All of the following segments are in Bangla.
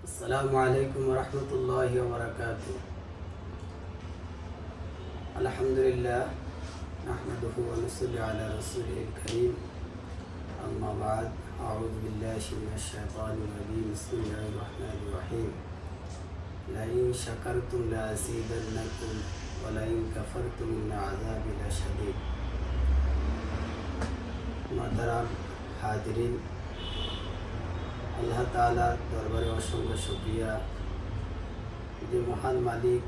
السلام عليكم ورحمة الله وبركاته. الحمد لله نحمده ونصلي على رسوله الكريم. أما بعد أعوذ بالله من الشيطان الرجيم. بسم الله الرحمن الرحيم. لئن شكرتم لأزيدنكم ولئن كفرتم إن عذابي لشديد. محترم حاضرين আল্লাহ তালার দরবারে অসংখ্য শুক্রিয়া। যে মহান মালিক,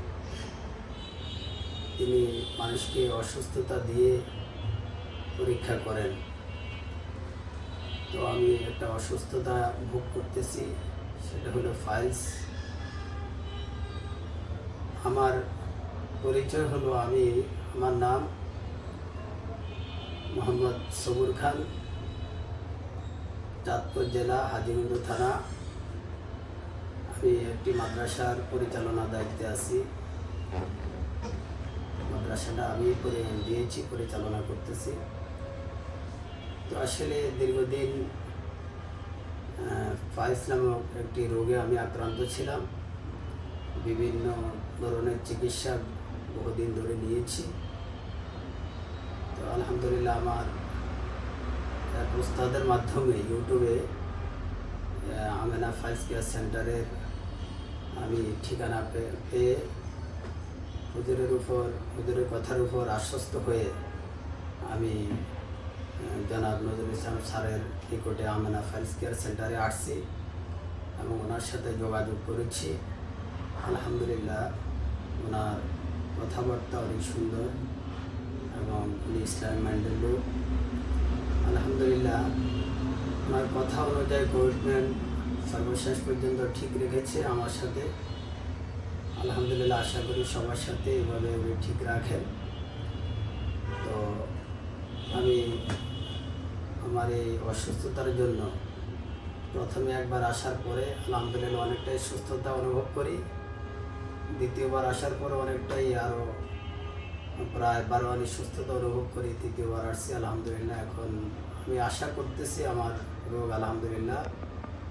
তিনি মানুষকে অসুস্থতা দিয়ে পরীক্ষা করেন। তো আমি একটা অসুস্থতা ভোগ করতেছি, সেটা হলো ফাইলস আমার পরিচয় হলো আমি, আমার নাম মোহাম্মদ সবুর খান। চাঁদপুর জেলা হাজিগঞ্জ থানা। আমি একটি মাদ্রাসার পরিচালনা দায়িত্বে আছি। মাদ্রাসাটা আমি করে দিয়েছি, পরিচালনা করতেছি। তো আসলে দীর্ঘদিন ফাইস নামক একটি রোগে আমি আক্রান্ত ছিলাম। বিভিন্ন ধরনের চিকিৎসা বহুদিন ধরে নিয়েছি। তো আলহামদুলিল্লাহ আমার এক উস্তাদের মাধ্যমে ইউটিউবে আমেনা ফাইলস কেয়ার সেন্টারের আমি ঠিকানা পেয়ে হুজুরের উপর, হুজুরের কথার উপর আশ্বস্ত হয়ে আমি জনাব নজরুল ইসলাম স্যারের নিকটে আমেনা ফাইলস কেয়ার সেন্টারে আসছি এবং ওনার সাথে যোগাযোগ করেছি। আলহামদুলিল্লাহ, ওনার কথাবার্তা অনেক সুন্দর এবং উনি ইসলাম মাইন্ডের লোক আলহামদুলিল্লাহ। আমার কথা অনুযায়ী কমিটমেন্ট সর্বশেষ পর্যন্ত ঠিক রেখেছে আমার সাথে। আলহামদুলিল্লাহ আশা করি সবার সাথে এভাবে উনি ঠিক রাখেন। তো আমি আমার এই অসুস্থতার জন্য প্রথমে একবার আসার পরে আলহামদুলিল্লাহ অনেকটাই সুস্থতা অনুভব করি। দ্বিতীয়বার আসার পরে অনেকটাই আরও প্রায় বারো আনি সুস্থতা অনুভব করি তৃতীয়বার আসছি, আলহামদুলিল্লাহ। এখন আমি আশা করতেছি আমার রোগ আলহামদুলিল্লাহ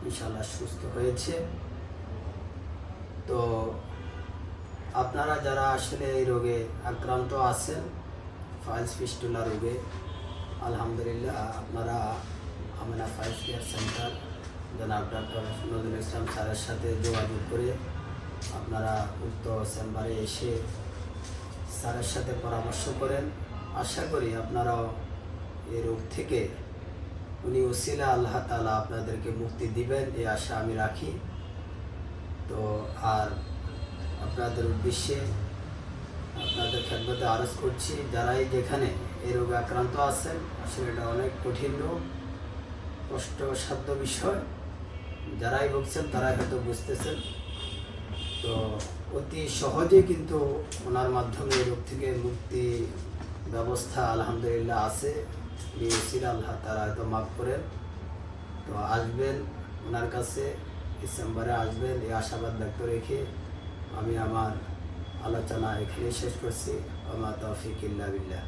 ইনশাল্লাহ সুস্থ হয়েছে। তো আপনারা যারা আসলে এই রোগে আক্রান্ত আছেন, ফাইলস ফিস্টুলা রোগে, আলহামদুলিল্লাহ আপনারা আমরা ফাইলস কেয়ার সেন্টার জনাব ডক্টর নজরুল ইসলাম স্যারের সাথে যোগাযোগ করে আপনারা উক্ত চেম্বারে এসে স্যারের সাথে পরামর্শ করেন। আশা করি আপনারাও এই রোগ থেকে উনি ওসিলা আল্লাহ তালা আপনাদেরকে মুক্তি দিবেন, এই আশা আমি রাখি। তো আর আপনাদের উদ্দেশ্যে আপনাদের খেদমতে আরজ করছি, যারাই যেখানে এই রোগে আক্রান্ত আছেন, আসলে এটা অনেক কঠিন রোগ, কষ্টসাধ্য বিষয়। যারাই ভুগছেন তারাই হয়তো বুঝতেছেন। তো অতি সহজে কিন্তু ওনার মাধ্যমে রোগ থেকে মুক্তি ব্যবস্থা আলহামদুলিল্লাহ আছে। বিএসির আল্লাহ তারা হয়তো মাফ করেন। তো আসবেন ওনার কাছে, ডিসেম্বরে আসবেন এই আশাবাদ ব্যক্ত রেখে আমি আমার আলোচনা এখানে শেষ করছি। আমার তৌফিক ইল্লা বিল্লাহ।